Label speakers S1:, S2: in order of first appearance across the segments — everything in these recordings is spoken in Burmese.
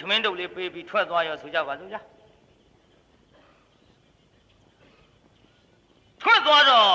S1: ထမင်းတုပ်လေးပေးပြီးထွက်သွားရောဆိုကြပါစို့ဗျာထွက်သွားတော့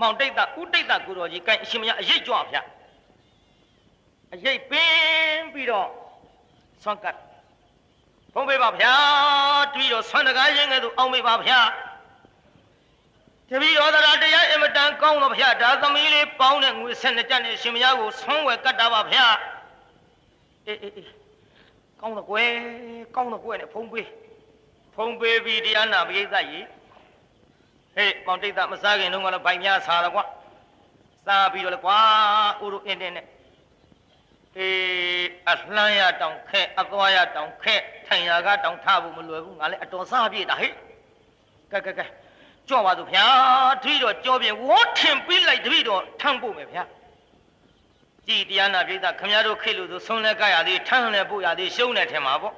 S1: မောင်တိတ်တာဥတိတ်တာကိုတော်ကြီးကိုင်အရှင်မရအရေးကြွဗျာအရေးပင်းပြီးတော့ဆွမ်းကတ်ဖုံးပေးပါဗျာတပီတော့ဆွမ်းတကားရင်ကဲ့သို့အောင်ပေးပါဗျာတပီတော်တရားတရားအင်မတန်ကောင်းတော့ဗျာဒါသမီးလေးပေါင်းတဲ့ငွေဆက်နှစ်ကျပ်နဲ့ရှင်မရကိုဆွမ်းဝယ်ကတ်တာပါဗျာအေးအေးအေး ကောင်းတော့ကွယ်ကောင်းတော့ကွယ်နဲ့ဖုံးပေးဖုံးပေးပြီးတရားနာပရိသတ်ကြီးဟေးပေါင်တိတ်တာမစားခင်တော့ကတော့ဗိုင်များစားတော့ကွာစားပြီးတော့လေကွာဥရုအင်းတင်းနဲ့အေးအလှမ်းရတောင်ခဲအသွားရတောင်ခဲထိုင်ရကတောင်ထဖို့မလွယ်ဘူးငါလည်းအတော်စားပြည့်တာဟေးကဲကဲကဲကြော့ပါစို့ဗျာတတိတော့ကြောပြင်ဝေါထင်ပြီးလိုက်တတိတော့ထမ်းဖို့မယ်ဗျာ ကြည်တရားနာပြိဿခမရတို့ခေလို့ဆိုဆုံးလဲကြရသေးထမ်းလဲပို့ရသေးရှုံးနေထင်မှာပေါ့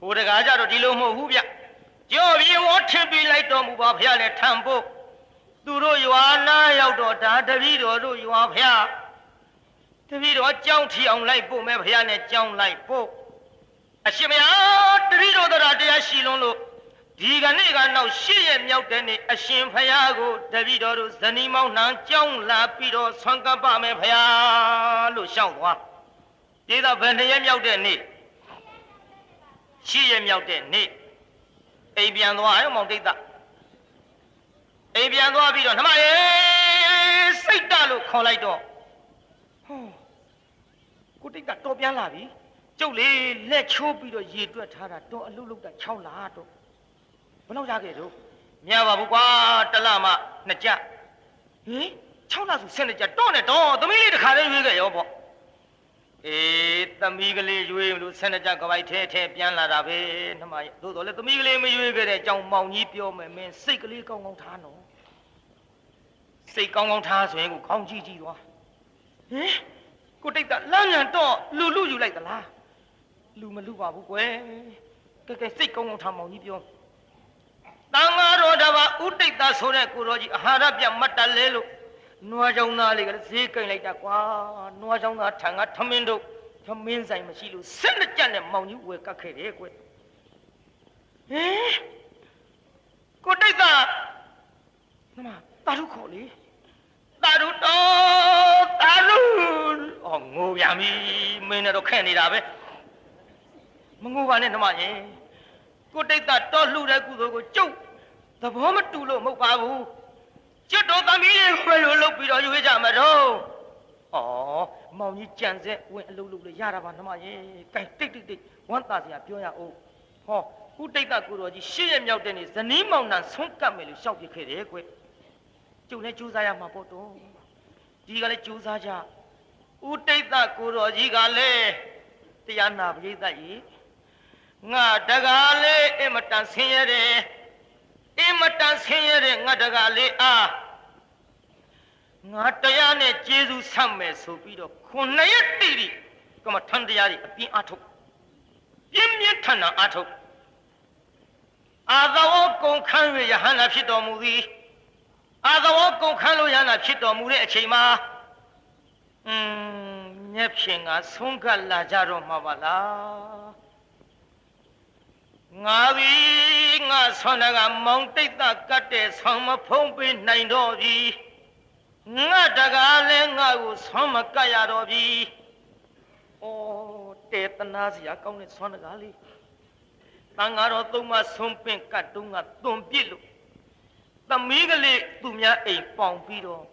S1: ဟိုတကားကြတော့ဒီလိုမဟုတ်ဘူးဗျကြောပြေဝထင်ပြီးလိုက်တော်မူပါဖះလဲထမ်းဖို့သူတို့ရွာနာရောက်တော့ဒါတပည့်တော်တို့ရွာဖះတပည့်တော်ကြောင်းထီအောင်လိုက်ပို့မယ်ဖះနဲ့ကြောင်းလိုက်ပို့အရှင်မယားတပည့်တော်တရားတရားရှိလုံးလို့ ဒီကနေ့ကနောက်ရှစ်ရက်မြောက်တဲ့နေ့အရှင်ဖះကိုတပည့်တော်တို့ဇနီးမောင်နှံကြောင်းလာပြီးတော့ဆွမ်းကပ်ပါမယ်ဖះလို့ရှောက်သွားဒီတော့ဘယ်နှစ်ရက်မြောက်တဲ့နေ့ရှစ်ရက်မြောက်တဲ့နေ့အိမ်ပြန်သွားရောမောင်တိတ်တာအိမ်ပြန်သွားပြီးတော့နှမရေစိတ်တလို့ခေါ်လိုက်တော့ဟောကိုတိတ်ကတော်ပြန်လာပြီကျုပ်လေးလက်ချိုးပြီးတော့ရေတွက်ထားတာတော့အလုလုတ်တာ6လတော့ ဘယ်လောက်ရခဲ့တော့မြတ်ပါဘူးကွာတလမှနှစ်ကြဟင်6လဆို7ကြတော့နဲ့တော့သမီးလေးတစ်ခါလေးရွေးခဲ့ရောပေါ့အေးသမီးကလေးရွေးလို့7ကြကပိုက်ထဲထဲပြန်လာတာပဲနှမရဲ့သို့တော်လည်းသမီးကလေးမရွေးခဲ့တဲ့အကြောင်းမောင်ကြီးပြောမယ်မင်းစိတ်ကလေးကောင်းကောင်းထားနော်စိတ်ကောင်းကောင်းထားဆိုရင်ကိုခေါင်းကြီးကြီးသွားဟင်ကိုတိတ်ကလမ်းလန်တော့လူလူယူလိုက်သလားလူမလူပါဘူးကွယ်ကဲကဲစိတ်ကောင်းကောင်းထားမောင်ကြီးပြော တန်ဃာတော်တပါဥတိတ်တာဆိုတဲ့ကိုတော်ကြီးအာဟာရပြတ်မတ်တလဲလို့နွားချောင်းသားလေးကလည်းဈေးကိန်လိုက်တာကွာနွားချောင်းသားထံကထမင်းတို့ထမင်းဆိုင်မရှိလို့ဆက်လက်ကြက်နဲ့မောင်ကြီးဝယ်ကတ်ခဲ့တယ်ကွဟင်ကိုတိတ်တာနမတာရုခေါ်လေတာရုတော်တာရုအော်ငိုပြန်ပြီမင်းနဲ့တော့ခက်နေတာပဲမငိုပါနဲ့နမကြီး ကိုတိတ်တာတော့လှူတဲ့ကုသိုလ်ကိုကျုပ်သဘောမတူလို့မဟုတ်ပါဘူးကျွတ်တော်သမီးလေးကိုပဲလို့လုပ်ပြီးတော့ရွေးကြမှာတော့ဩမောင်ကြီးကြံစက်ဝင်အလုပ်လုပ်လို့ရတာပါနှမရေကဲတိတ်တိတ်တိတ်ဝမ်းသာစရာပြောရအောင်ဟောကုတိတ်တာကိုတော်ကြီးရှေ့ရမြောက်တဲ့နေ့ဇနီးမောင်နှံဆုံးကပ်မယ်လို့ရှောက်ပြခဲ့တယ်ကွကျုပ်လည်းကြိုးစားရမှာပေါ့တော့ဒီကလည်းကြိုးစားကြဥတိတ်တာကိုတော်ကြီးကလည်းတရားနာပရိသတ်ကြီး ငါတကားလေးအင်မတန်ဆင်းရဲတယ်အင်မတန်ဆင်းရဲတဲ့ငါတကားလေးအားငါတရားနဲ့ကျေးဇူးဆက်မယ်ဆိုပြီးတော့ခုနှစ်ရက်တိတိကမ္မထန်တရားကြီးအပြင်းအထုတ်ပြင်းပြင်းထန်ထန်အထုတ်အာသဝကုံခန်းရယဟန္တာဖြစ်တော်မူသည်အာသဝကုံခန်းလို့ယဟန္တာဖြစ်တော်မူတဲ့အချိန်မှာอืมမျက်ဖြင့်ကဆုံးကပ်လာကြတော့မှာပါလား ငါသည်ငါဆွမ်းတကမောင်တိတ်တကတ်တဲ့ဆောင်းမဖုံးပေးနိုင်တော့ပြီငါတကားလဲငါကိုဆွမ်းမကတ်ရတော့ပြီဩတေတနာစရာကောင်းတဲ့ဆွမ်းတကားလေးတန်ဃာတော်သုံးမဆွမ်းပင့်ကတ်တုံးကသွန်ပြစ်လို့သမီးကလေးသူများအိမ်ပေါင်ပြီးတော့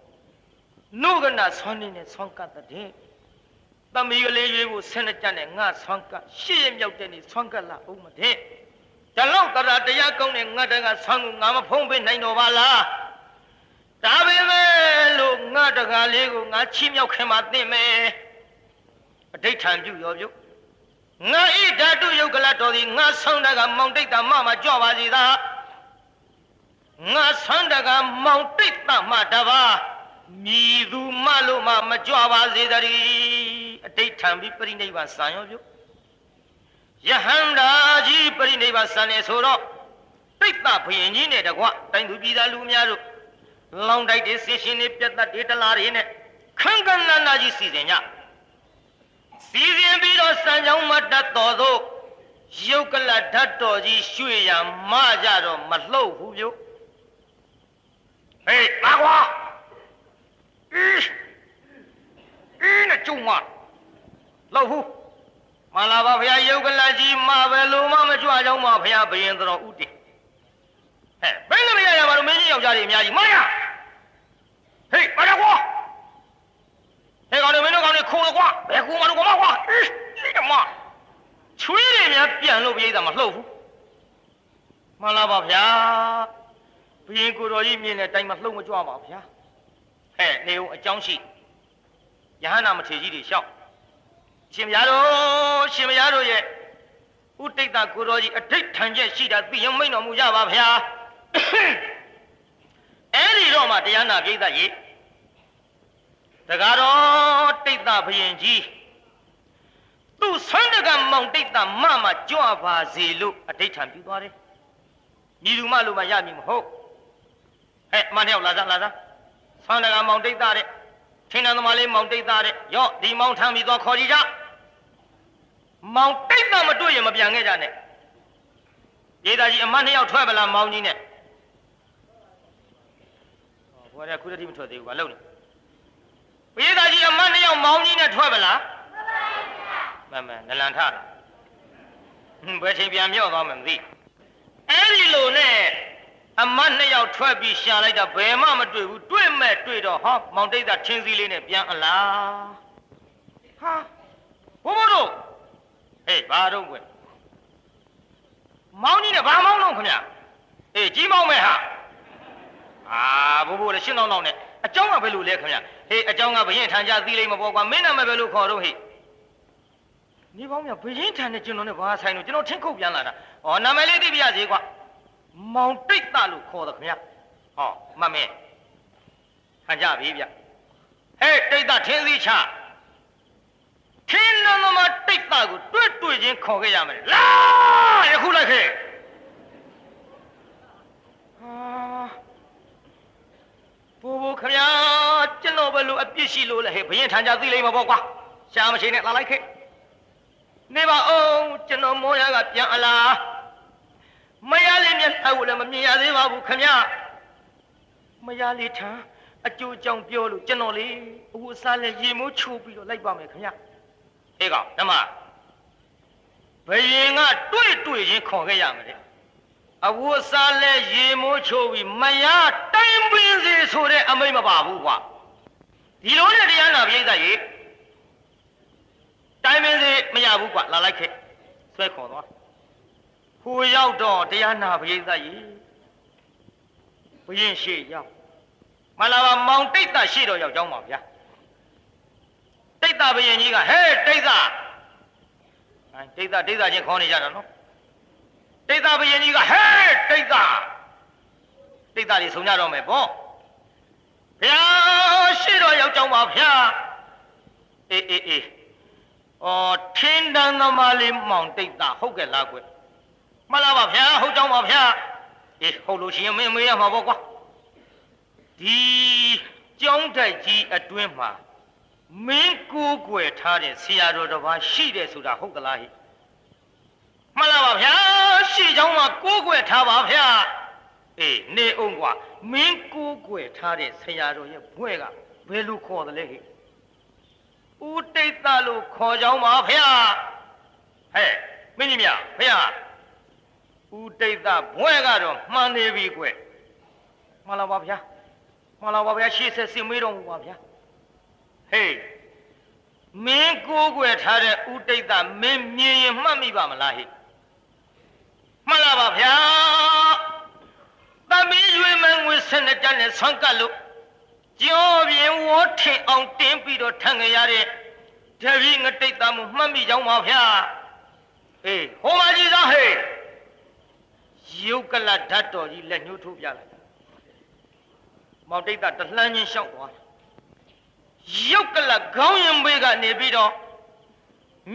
S1: နုကနာဆွမ်းနေတဲ့ဆွမ်းကတ်တဲ့သမီးကလေးရွေးဖို့ဆင်းတဲ့ကြနဲ့ငါဆွမ်းကတ်ရှေ့ရမြောက်တဲ့နေဆွမ်းကတ်လာအောင်မတဲ့ ဒါလောက်တရားတရားကောင်းတဲ့ငါတကဆန်းကိုငါမဖုံးပေးနိုင်တော့ပါလားဒါပေမဲ့လို့ငါတကလေးကိုငါချီးမြှောက်ခင်မှာသိမယ်အဋိဋ္ဌံပြုရောပြုငါဤဓာတုယုတ်ကလတော်သည်ငါဆောင်းတကမောင်တိတ်တာမမကြွပါစေသာငါဆောင်းတကမောင်တိတ်တာမတပါမြည်သူမလို့မမကြွပါစေတည်းအဋိဋ္ဌံပြီးပြိဋိဘဆံရောပြု ယဟန္တာကြီးပြိဋိဘဆန်နေဆိုတော့တိတ်တဘယင်ကြီးနဲ့တကွတိုင်းသူပြည်သားလူများတို့လောင်တိုက်တွေဆင်းရှင်တွေပြတ်တတ်တွေတလားတွေနဲ့ခန်းကန်းနာနာကြီးစီစဉ်ကြစီစဉ်ပြီးတော့စံကြောင်းမတတ်တော်သို့ရုပ်ကလဓာတ်တော်ကြီးရွှေ့ရမကြတော့မလှုပ်ဘူးမျိုးဟေးပါကွာအင်းအင်းနဲ့ကျုံမလှုပ်ဘူး မလာပါဗျာရုပ်ကလကြီးမပဲလို့မမကြွကြောင်းပါဗျာဘယင်တော်ဥတည်ဟဲ့ဘယ်လိုမရရပါလို့မင်းကြီးယောက်ျားကြီးအများကြီးမရဟေးပါကွာဟဲ့ကောင်တွေမင်းတို့ကောင်တွေခိုးလို့ကွာဘယ်ကူမလို့ကွာကွာအေးဒီမချွေးတွေများပြန်လို့ပြိဿမလှုပ်ဘူးမှန်လားပါဗျာဘုရင်ကိုတော်ကြီးမြင်တဲ့အတိုင်းမလှုပ်မကြွပါဗျာဟဲ့နေဦးအကြောင်းရှိယဟန္တာမထေကြီးတွေရှောက် ရှင်မယားတို့ရှင်မယားတို့ရဲ့ဥတိတ်တာကိုတော်ကြီးအဋိဋ္ဌံချက်ရှိတာသိရင်မိန်တော်မူကြပါဗျာအဲ့ဒီတော့မှတရားနာပြိဿကြီးတကားတော့တိတ်တဘယင်ကြီးသူ့ဆန်းတကမောင်တိတ်တမမကြွပါစေလို့အဋိဋ္ဌံပြုသွားတယ်။ညီလူမလို့မရမည်မဟုတ်။ဟဲ့မနှစ်ယောက်လာစားလာစားဆန်းတကမောင်တိတ်တတဲ့ ထင်းတန်သမားလေးမောင်တိတ်တတဲ့ရော့ဒီမောင်ထမ်းပြီးသွားခေါ်ကြည့်ကြ။မောင်တိတ်တမတွေ့ရင်မပြန်ခဲ့ကြနဲ့။ဒေသားကြီးအမနှစ်ယောက်ထွက်ပလားမောင်ကြီးနဲ့။ဟောဘွားကခုတည်းမထွက်သေးဘူးကွာလုံနေ။ဘုရားသားကြီးအမတ်နှစ်ယောက်မောင်းကြီးနဲ့ထွက်ပါလားမှန်ပါဗျာမမနလန်ထတာဟွန်းဘယ်ချိန်ပြန်မြော့သွားမှမသိအဲ့ဒီလိုနဲ့အမတ်နှစ်ယောက်ထွက်ပြီးရှာလိုက်တာဘယ်မှမတွေ့ဘူးတွေ့ မဲ့တွေ့တော့ဟောမောင်တိတ်တာထင်းစည်းလေးနဲ့ပြန်အလားဟာဘိုးဘိုးတို့ဟေးဘာတော့ကွယ်မောင်းကြီးနဲ့ဘာမောင်းလုံးခင်ဗျအေးကြီးမောင်းမဲ့ဟာ အာဘိုးဘိုးလည်းရှင်းတော့တော့နဲ့အเจ้าကဘယ်လိုလဲခင်ဗျဟေးအเจ้าကဘရင်ထန်ကြသီးလိမ့်မပေါ်ကွာမင်းနာမည်ဘယ်လိုခေါ်တော့ဟေးနေပေါင်းမြဘရင်ထန်တဲ့ကျွန်တော်နဲ့ဘာဆိုင်လို့ကျွန်တော်ထင်းခုတ်ပြန်လာတာဩနာမည်လေးသိပြရစေကွာမောင်တိတ်တလို့ခေါ်တယ်ခင်ဗျဟောမမင်း ထန်ကြပြီဗျဟေးတိတ်တထင်းစည်းချထင်းနမမတိတ်တကိုတွေ့တွေ့ချင်းခေါ်ခဲ့ရမယ်လာယခုလိုက်ခဲ့ဟာဘိုးဘိုးခမညာကျွန်တော်ဘယ်လိုအပြစ်ရှိလို့လဲဟဲ့ဘရင်ထန်ကြသိလိမ့်မှာပေါ့ကွာရှားမရှိနဲ့လာလိုက်ခဲ့နေပါအောင်ကျွန်တော်မောရကပြန်အလားမရလေးမျက်နှာကိုလည်းမမြင်ရသေးပါဘူးခမညာမရလေးထန် အကျိုးကြောင့်ပြောလို့ကျွန်တော်လေအဝတ်စားလဲရေမိုးချိုးပြီးတော့လိုက်ပါမယ်ခမညာအေးကောင်ဓမ္မဘရင်ကတွေ့တွေ့ချင်းခေါ်ခဲ့ရမယ်တဲ့အဝတ်စားလဲရေမိုးချိုးပြီးမရတိုင်းပင်စီဆိုတဲ့အမိတ်မပါဘူးကွာဒီလိုနဲ့တရားနာပြိဿရေတိုင်းပင်စီမရဘူးကွာလာလိုက်ခဲ့ဆွဲခေါ်သွားဟိုရောက်တော့တရားနာပြိဿရေဘရင်ရှိရောက် မလာပါမောင်တိတ်တာရှိတော့ရောက်ကြောင်းပါဗျာတိတ်တာဘရင်ကြီးကဟဲ့တိတ်တာအဲတိတ်တာတိတ်တာချင်းခေါ်နေကြတာနော်တိတ်တာဘယင်ကြီးကဟဲ့တိတ်တာတိတ်တာတွေဆုံကြတော့မယ်ပေါ့ဘုရားရှိတော်ရောက်ကြောင်းပါဗျာအေးအေးအေးအော်ထင်းတန်သမားလေးမောင်တိတ်တာဟုတ်ကဲ့လားကွမှန်လားပါဗျာဟုတ်ကြောင်းပါဗျာအေးဟုတ်လို့ရှိရင်မင်းမေးရမှာပေါ့ကွာ ဒီကျောင်းတိုက်ကြီးအတွင်းမှာမင်းကိုးကွယ်ထားတဲ့ဆရာတော်တစ်ပါးရှိတယ်ဆိုတာဟုတ်သလားဟိမှန်လားပါဗျာရှေ့ကျောင်းမှာကိုးကွယ်ထားပါဗျာအေးနေအောင်ကွာမင်းကိုးကွယ်ထားတဲ့ဆရာတော်ရဲ့ဘွဲ့ကဘယ်လိုခေါ်တယ်လဲဟိဦးတိတ်တလို့ခေါ်ကြောင်းပါဗျာဟဲ့မင်းကြီးမြဗျာဦးတိတ်တဘွဲ့ကတော့မှန်နေပြီကွမှန်လားပါဗျာ မှန်လားပါဗျာရှေ့ဆက်စင်မေးတော်မူပါဗျာဟေးမင်းကိုးကွယ်ထားတဲ့ဦးတိတ်တမင်းမြင်ရင်မှတ်မိပါမလားဟိမှန်လားပါဗျာသမီးရွေမငွေစနတနဲ့ဆန်းကပ်လို့ကြောပြင်းဝေါထင်အောင်တင်းပြီးတော့ထန်ကြရတဲ့တပည့်ငတိတ်တမှုမှတ်မိကြောင်းပါဗျာအေးဟိုမကြီးသားဟေးရုပ်ကလဓာတ်တော်ကြီးလက်ညှိုးထိုးပြလိုက် မောင်တိတ်တတလှမ်းချင်းရှောက်သွားရုပ်ကလခေါင်းရင်ဘေးကနေပြီးတော့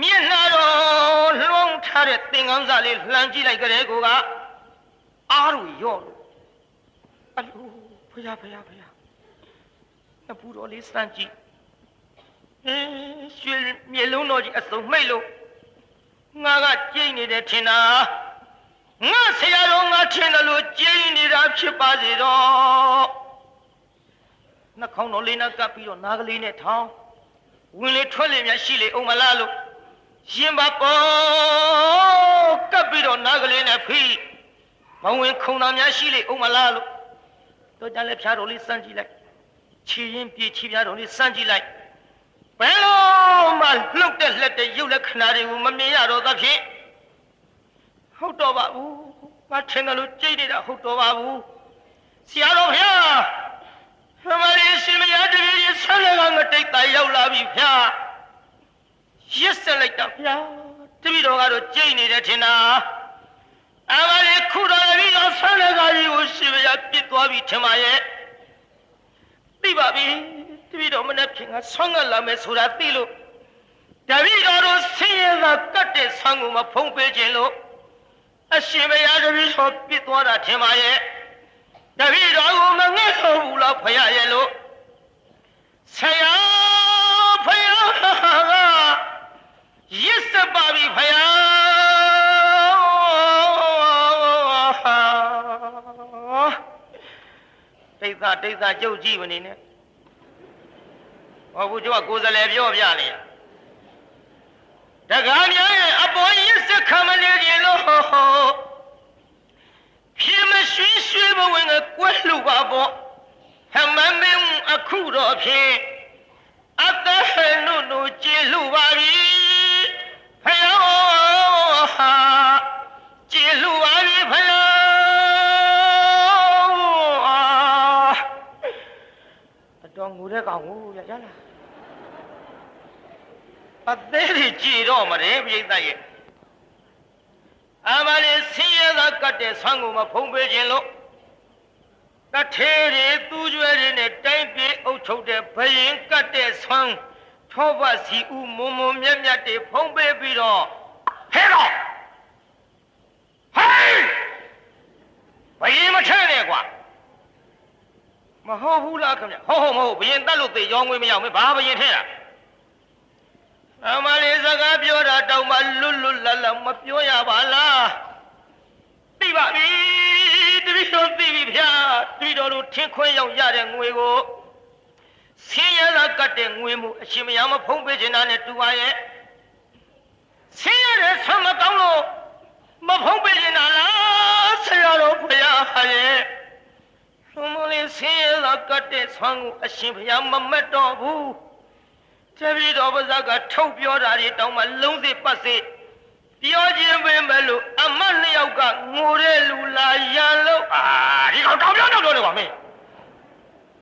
S1: မျက်နှာတော်လွှမ်းထားတဲ့သင်္ကန်းစာလေးလှမ်းကြည့်လိုက်ကြတဲ့ကိုကအားရရော့လို့အလိုဖယားဖယားဖယားနှစ်ပူတော်လေးစမ်းကြည့်အင်းရွှေမြေလုံးတော်ကြီးအစုံမိတ်လို့ငါကကြိတ်နေတယ်ထင်တာငါဆရာတော်ငါထင်တယ်လို့ကြိတ်နေတာဖြစ်ပါစေတော့ နှာခေါင်းတော်လေးနဲ့ကပ်ပြီးတော့နားကလေးနဲ့ထောင်းဝင်လေထွက်လေများရှိလေအောင်မလားလို့ရင်ပါပေါ်ကပ်ပြီးတော့နားကလေးနဲ့ဖိမဝင်ခုံသားများရှိလေအောင်မလားလို့တော့ကြလဲဖျားတော်လေးစမ်းကြည့်လိုက်ခြေရင်ပြေခြေဖျားတော်လေးစမ်းကြည့်လိုက်ဘယ်လိုမှလှုပ်တဲ့လက်တဲ့ရုပ်လက်ခဏတွေကိုမမြင်ရတော့သဖြင့်ဟုတ်တော့ပါဘူးငါထင်တယ်လို့ကြိတ်နေတာဟုတ်တော့ပါဘူးဆရာတော်ဖျား ဟမလေးရှင်မရတပည့်ကြီးဆန်းလည်းကငတိတ်တိုင်ရောက်လာပြီဖျားရစ်ဆက်လိုက်တာဖျားတပည့်တော်ကတော့ကြိတ်နေတယ်ထင်တာအမလေးခုတော်ပြီးတော့ဆန်းလည်းကကြီးကိုရှင်မရပြစ်သွားပြီထင်ပါရဲ့သိပါပြီတပည့်တော်မနဲ့ဖြစ်ငါဆွမ်းကလာမယ်ဆိုတာသိလို့တပည့်တော်တို့ဆင်းရဲသာကတ်တဲ့ဆန်းကိုမဖုံးပေးခြင်းလို့အရှင်မရတပည့်တော်ပြစ်သွားတာထင်ပါရဲ့ တပည့်တော်ကိုမငဲ့တော့ဘူးလားဖရရဲ့လို့ဆရာဖယားကရစ်စပါပြီဖယားတိတ်သာတိတ်သာကြုတ်ကြည့်မနေနဲ့ဟောဘူးကျောကကိုယ်စလဲပြောပြနေရတကားများရဲ့အပေါ်ရစ်စခံမနေကြလို့ဖြေမရွှေရွှေဘဝင် ကကွဲလူပါပေါ့ဟမမင်းအခုတော့ဖြင့်အတဟနုနုကြည်လူပါပြီဖယောဟာကြည်လူပါပြီဖယောအတော်ငူတဲ့ကောင်ကိုရရလားအသေးကြီးကြည်တော့မတယ်ပြိဿရဲ့အမလေးဆင်းရဲသာကတ်တဲ့ဆန်းကိုမဖုံးပေးခြင်းလို့ တထေးတွေသူ့ကျွဲတွေနဲ့တိုင်းပြေအုပ်ချုပ်တဲ့ဘရင်ကတ်တဲ့ဆွမ်းထောပတ်စီဦးမုံမုံမြက်မြက်တွေဖုံးပေးပြီးတော့ဟဲ့တော့ဟေးဘရင်မထဲနဲ့ကွာမဟုတ်ဘူးလားခင်ဗျဟုတ်ဟုတ်မဟုတ်ဘရင်တတ်လို့သေရောင်းငွေမရောက်မင်းဘာဘရင်ထဲတာအမလေးစကားပြောတာတောင်မှလွတ်လွတ်လပ်လပ်မပြောရပါလားသိပါပြီ တပည့်တော်သိပြီဗျာတပည့်တော်တို့ထင်းခွဲရောက်ရတဲ့ငွေကိုဆင်းရဲလာကတ်တဲ့ငွေမှုအရှင်မယားမဖုံးပေးချင်တာနဲ့တူပါရဲ့ဆင်းရဲတဲ့ဆံမကောင်းလို့မဖုံးပေးချင်တာလားဆရာတော်ဘုရားဟာရဲ့မလေးဆင်းရဲလာကတ်တဲ့ဆံကိုအရှင်ဘုရားမမတ်တော့ဘူးတပည့်တော်ပါဇက်ကထုတ်ပြောတာတွေတောင်းမှလုံးစစ်ပတ်စစ် ပြောခြင်းပင်ပဲလို့အမတ်နှစ်ယောက်ကငိုတဲ့လူလာရန်လို့အာဒီကောင်တောင်ပြောတော့ပြောနေပါမင်း